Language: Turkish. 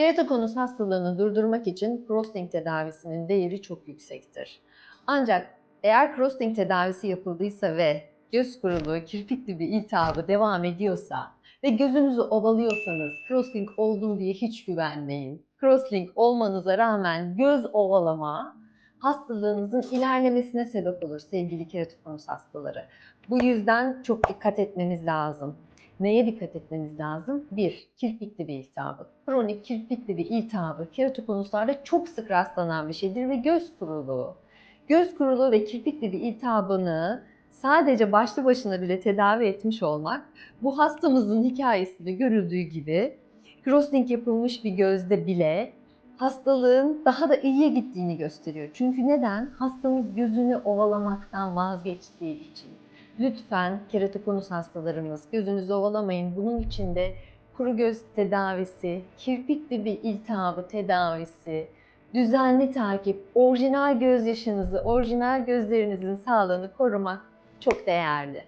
Keratokonus hastalığını durdurmak için crossing tedavisinin değeri çok yüksektir. Ancak eğer crossing tedavisi yapıldıysa ve göz kuruluğu, kirpik dibi iltihabı devam ediyorsa ve gözünüzü ovalıyorsanız crossing oldum diye hiç güvenmeyin. Crossing olmanıza rağmen göz ovalama hastalığınızın ilerlemesine sebep olur sevgili keratokonus hastaları. Bu yüzden çok dikkat etmeniz lazım. Neye dikkat etmeniz lazım? 1. Kirpik dibi iltihabı. Kronik kirpik dibi iltihabı keratokonuslarda çok sık rastlanan bir şeydir ve göz kuruluğu. Göz kuruluğu ve kirpik dibi iltihabını sadece başlı başına bile tedavi etmiş olmak bu hastamızın hikayesinde görüldüğü gibi crossing yapılmış bir gözde bile hastalığın daha da iyiye gittiğini gösteriyor. Çünkü neden? Hastamız gözünü ovalamaktan vazgeçtiği için. Lütfen keratokonus hastalarımız gözünüzü ovalamayın. Bunun için de kuru göz tedavisi, kirpik dibi iltihabı tedavisi, düzenli takip, orijinal gözyaşınızı, orijinal gözlerinizin sağlığını korumak çok değerli.